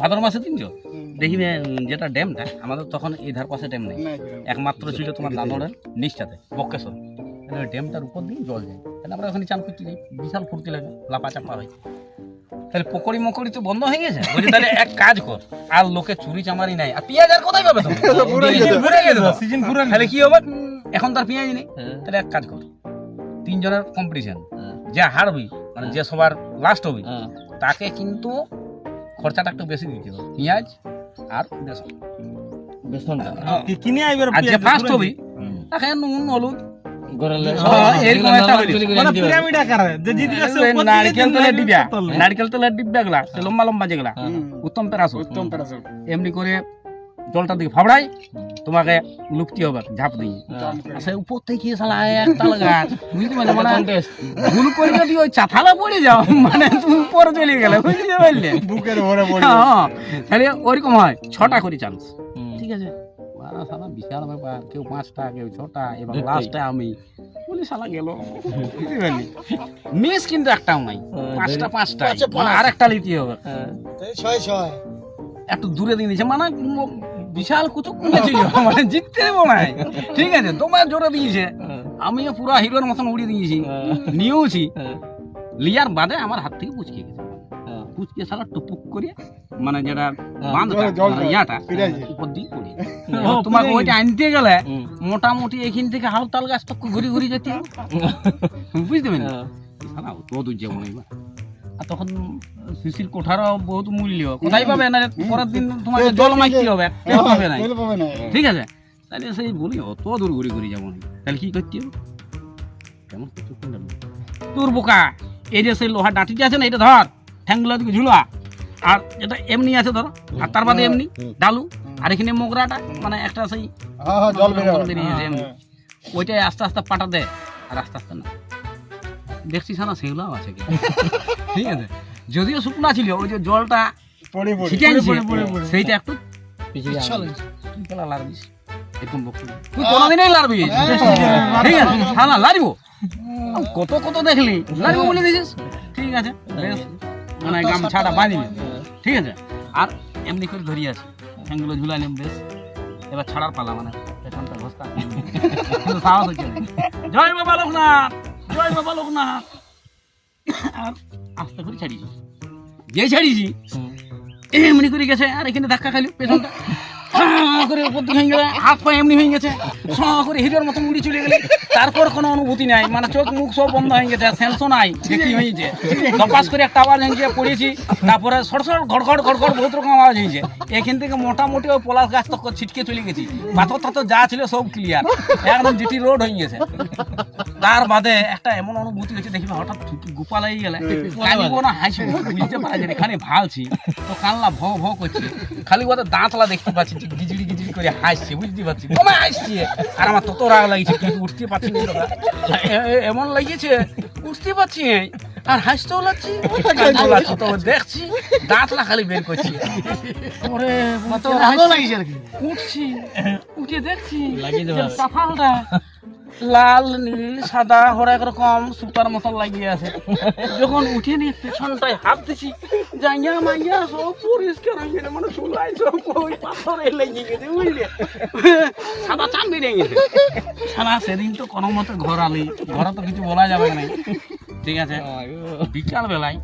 ভাদর মাসে তিনজো দেখিবে উম, যেটা ড্যামটা আমাদের তখন এই ধার পাশে ড্যাম নেই। একমাত্র ছিল তোমার দানোরের নিচটাতে বক্কেশ্বর। ওই ড্যামটার উপর দিয়ে জল যায়। তাহলে আমরা ওখানে চান করতে যাই। বিশাল ফুর্তি লাগে লাপা চাপা হয়। তাহলে পকড়ি মকড়ি তো বন্ধ হয়ে গেছে। বলছি তাহলে এক কাজ কর। আর লোকে চুরি চামারি নাই আর পেঁয়াজ আর কোথায় পাবে সিজন ঘুরে তাহলে কি হবে? এখন তার পেঁয়াজ নেই। তাহলে এক কাজ কর। তিনজনের কম্পিটিশন যে হারবি মানে যে সবার লাস্ট হবে তাকে কিন্তু খরচাটা একটু বেশি দিতে হবে। পেঁয়াজ আর বেসন। বেসনটা কিনে আইবার আর যে ফার্স্ট হবে তাকে নুন হলুদ। গড়ালে হ্যাঁ, তেলের ডিব্বা। নারকেল তেলের ডিব্বা গুলা লম্বা লম্বা যেগুলা। হ্যাঁ। উত্তম পেরাস উত্তম পেরাস এমনি করে জলটা দিকে ফাবড়াই তোমাকে লুকতে হবে ঝাঁপ দিয়ে আর সে উপর থেকে শালা একটা গাছ। বুঝতে পারলে মানে ভুল করে যদি ওই চাথালা পড়ে যাও মানে তুমি উপরে চলে গেলে বুঝতে পারলে? বুকের ভরে পড়ে হ্যাঁ, তাহলে ওরকম হয় ছটা করে চান্স ঠিক আছে? শালা বিশাল ব্যাপার কেউ পাঁচটা কেউ ছটা এবং। লাস্টে আমি। বলি শালা গেল। বুঝতে পারলি। মিস কিন্তু একটাও নাই। পাঁচটা পাঁচটা মানে আর একটা লিতে হবে ছয় ছয়। একটু দূরে দিয়ে দিয়েছে মানে বিশাল কুচুক কুমেছিল মানে জিততে দেবো না ঠিক আছে তোমার জোরে দিয়েছে। আমিও পুরো হিরোর মতন উড়িয়ে দিয়েছি। নিয়েওছি। লিয়ার বাদে আমার হাত থেকে পুচকে গেছে। পুচকে শালা টুপুক করে মানে যেটা বাঁধটা মানে ইয়াটা। উপর দিয়ে পড়ে। তোমাকে ওইটা আনতে গেলে মোটামুটি এখান থেকে হালতাল গাছ তো ঘুরি ঘুরি যেতে বুঝতে পারলি শালা অত দূর যাব না এবার। তখন শিশির বহুত মূল্য। কোথায় পাবে না? পরের দিন তোমাকে জল মাইতে হবে পাবে না। ঠিক আছে? তাহলে সেই বলি অত দূর ঘুরি ঘুরি যাব তাহলে কি করতে হবে? কেমন কিছু তোর বোকা এই যে সেই লোহার ডাঁটিটা আছে না এটা ধর ঠ্যাংগুলো দিকে ঝুলা। আর এটা এমনি আছে ধরো আর তার বাদে এমনি ডালু। আর এখানে মোগরাটা মানে একটা সেই হ্যাঁ হ্যাঁ জল বেরো জল বেরিয়েছে এমনি। ওইটাই আস্তে আস্তে পাটা দেয় আর আস্তে আস্তে না। দেখছিস না সেগুলোও আছে কি ঠিক আছে? যদিও শুকনা ছিল ওই যে জলটা পড়ে পড়ে। পড়ে পড়ে পড়ে। সেইটা একটু তুই কেলা এরকম বক্তব্য তুই কোনোদিনই লারবি ঠিক আছে? হ্যাঁ না কত কত দেখলি? লারিব বলে দিয়েছিস? ঠিক আছে বেশ। মানে গামছাটা ঠিক আছে? আর এমনি করে ধরিয়ে আছে। ঠ্যাংগুলো ঝুলাইলাম বেশ। এবার ছাড়ার পালা মানে। পেছনটা ঘষটা। জয় বাবা লোকনাথ! জয় বাবা লোকনাথ আর আস্তে করে ছাড়িয়েছি যে ছাড়িয়েছি এমনি করে গেছে আর এখানে ধাক্কা খাইল পেছনটা। করে উপর দিকে হয়ে গেলে হাত পা এমনি হয়ে গেছে। সাঁ করে হিরোর মতন উড়ি চলে গেলে। তারপর কোনো অনুভূতি নাই। মানে চোখ মুখ সব বন্ধ হয়ে গেছে সেন্সও নাই কি হয়েছে। করে একটা আওয়াজ হয়েছে পড়েছি তারপরে সর সর ঘড়ঘড় ঘড়ঘড় বহুত রকম আওয়াজ হয়েছে। এখান থেকে মোটামুটি ওই পলাশ গাছ তো ছিটকে চলে গেছি। পাথর টাথর যা ছিল সব ক্লিয়ার একদম জিটি রোড হয়ে গেছে। তার বাদে একটা এমন অনুভূতি হয়েছে দেখবি হঠাৎ গোপাল হয়ে গেলে। কাঁদিব না হাসবো বুঝতে পারা যায়। এখানে ভালছি। তো কানলা ভ ভ করছে। খালি ওদের দাঁতলা দেখতে পাচ্ছি গিজড়ি গিজড়ি করে হাসছে বুঝতে পারছি। কমে হাসছে। আর আমার তত রাগ লাগছে কিন্তু উঠতে পারছি না এমন লাগিয়েছে উঠতে পারছি আর হাসতেও লাগছি কাঁদতেও তো দেখছি দাঁত লাখালি বের করছি। ওরে উঠছি উঠে দেখছি। সাফালটা লাল নীল সাদা হরেক রকম সুতার মতন লাগিয়ে আছে। যখন উঠে নিয়ে পেছনটায় হাত দিছি জাইয়া মাইয়া সব পরিষ্কার হয়ে মানে চুলাই সব ওই পাথরে লেগে গেছে বুঝলে? সাদা চান্দি লেগে গেছে। সারা সেদিন তো কোনো মতে ঘর আলি ঘরে তো কিছু বলা যাবে না। ঠিক আছে? বিকাল বেলায়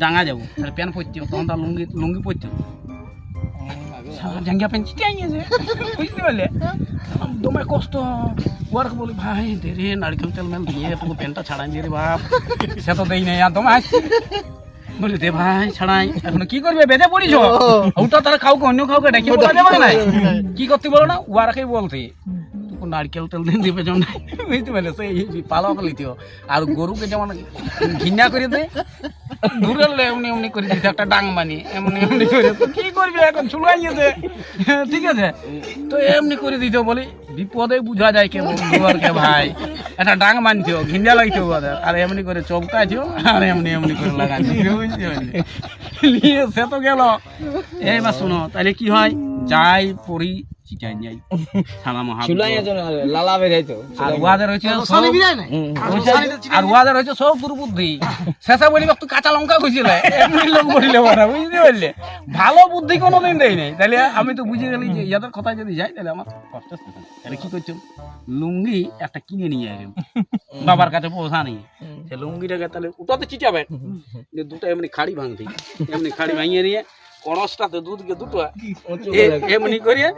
ডাঙা যাব প্যান্ট পরতে তখন তার লুঙ্গি লুঙ্গি পরতে জাঙ্গিয়া প্যান্ট ছিটে গেছে বুঝতে পারলে? দমে কষ্ট। ওয়ার্ক বলি ভাই দে রে নারকেল তেল মেল দিয়ে তোকে প্যান্টটা ছাড়াই দিয়ে রে বাপ। সে তো দেই নাই আর দমে আসছি বলি দে ভাই ছাড়াই। এখন কি করবে? বেঁধে পড়িছ ওটা তারা অন্য ডেকে বলা যাবে না। কি করতে বলো না? ওয়ারকেই বলতে। নারকেল তেল দিন দিবে যেমন বুঝতে পারলে, সেই পালক লিতিও। আর গরুকে যেমন ঘৃণা করে দেয়, দূরের এমনি এমনি করে দিতে, একটা ডাং মানি এমনি এমনি করে তো কি করবি এখন? চুলাই গেছে ঠিক আছে? তো এমনি করে দিতে বলি, বিপদে বুঝা যায় কে কে ভাই। একটা ডাং মানছিও ঘিঞ্জা লাগছিও ওদের। আর এমনি করে চমকাইছিও আর এমনি এমনি করে লাগাচ্ছি সে তো গেল। এইবার শোনো, তাহলে কি হয়? যাই পড়ি চিটাই যাই সালা মহা চুলাই আছে লালা বেরাই তো আর ওয়াদের হচ্ছে সব হুম। আর ওয়াদের হচ্ছে সব দুর্বুদ্ধি। শেষে বলি তুই কাঁচা লঙ্কা খুঁজছিল এমনি লোক বলিলে ওরা বুঝতে পারলে ভালো বুদ্ধি কোনোদিন দেয় নাই। তাহলে আমি তো বুঝে গেলি যে ইয়াদের কথায় যদি যাই তাহলে আমার কষ্ট। তাহলে কি করছ? লুঙ্গি একটা কিনে নিয়ে আসবেন বাবার কাছে পয়সা নেই। সে লুঙ্গিটাকে তাহলে ওটাতে চিটাবে। দিয়ে দুটো এমনি খাড়ি ভাঙতি। এমনি খাড়ি ভাঙিয়ে নিয়ে কড়সটাতে দুধকে দুটো। এ- এমনি করিয়ে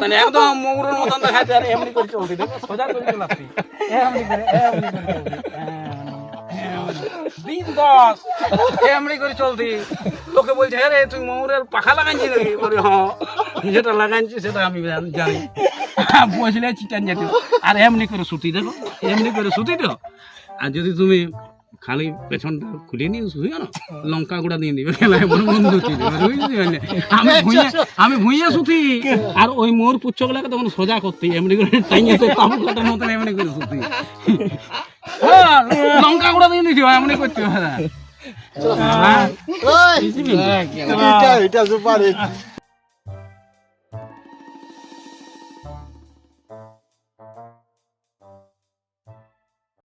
মানে একদম ময়ূরের মতন দেখাচ্ছে আর এমনি করে চলতি দেখো সোজা করে চলাচ্ছি। এমনি করে এমনি করে চলতি এমনি। দিন দশ এমনি করে চলতি লোকে বলছে হ্যাঁ রে তুই ময়ূরের পাখা লাগাইছি নাকি? বলি হ্যাঁ যেটা লাগাইছি সেটা আমি জান- জানি। বসলে চিটান যেত আর এমনি করে সুতি দেখো এমনি করে সুতি তো আর যদি তুমি খালি পেছনটা খুলে নিয়ে শুয়ে না। লঙ্কা গুঁড়া দিয়ে দিবে খেলায় মনে বন্ধু ছিল। আমি ভুঁইয়ে আমি ভুঁইয়ে সুতি আর ওই মোর পুচ্ছগুলাকে তখন সোজা করতে এমনি করে টাইঙেছে তাবু কাটার মতন এমনি করে হ্যাঁ, লঙ্কা গুঁড়া দিয়ে দিছি এমনি করতে হ্যাঁ, বুঝলি? এটা এটা সুপার